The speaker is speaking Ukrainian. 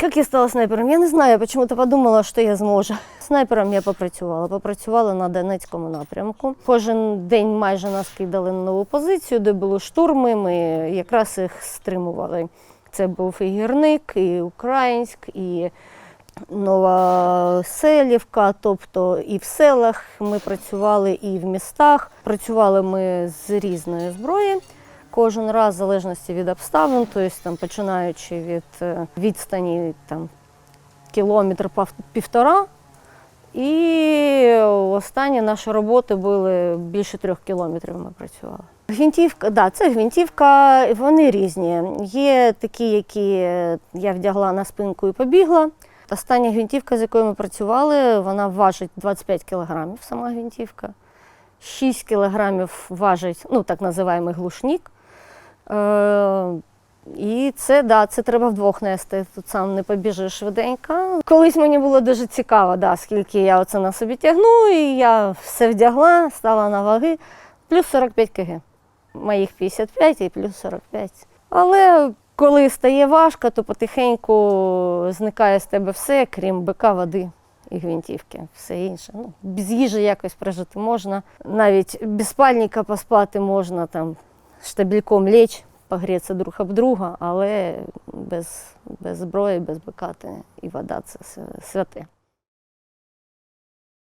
Как я стала снайпером? Я не знаю, я почему-то подумала, що я зможу. Снайпером я попрацювала. Попрацювала на Донецькому напрямку. Кожен день майже нас кидали на нову позицію, де були штурми. Ми якраз їх стримували. Це був і Гірник, і Українськ, і Новоселівка, тобто і в селах ми працювали, і в містах. Працювали ми з різної зброї. Кожен раз, в залежності від обставин, тобто там, починаючи від е, відстані там, кілометр півтора. І останні наші роботи були більше трьох кілометрів ми працювали. Гвинтівка, да, це гвинтівка, вони різні. Є такі, які я вдягла на спинку і побігла. Остання гвинтівка, з якою ми працювали, вона важить 25 кілограмів, сама гвинтівка. 6 кілограмів важить, ну так називаємо глушник. Е, і це, да, це треба вдвох нести. Тут сам не побіжиш швиденько. Колись мені було дуже цікаво, да, скільки я оце на собі тягну, і я все вдягла, стала на ваги. Плюс 45 кг. Моїх 55 і плюс 45. Але коли стає важко, то потихеньку зникає з тебе все, крім бика, води і гвинтівки. Все інше. Ну, без їжі якось прожити можна. Навіть без спальника поспати можна, там, штабельком лечь, погреться друг об друга, але без, без зброї, без бикати і вода це святе.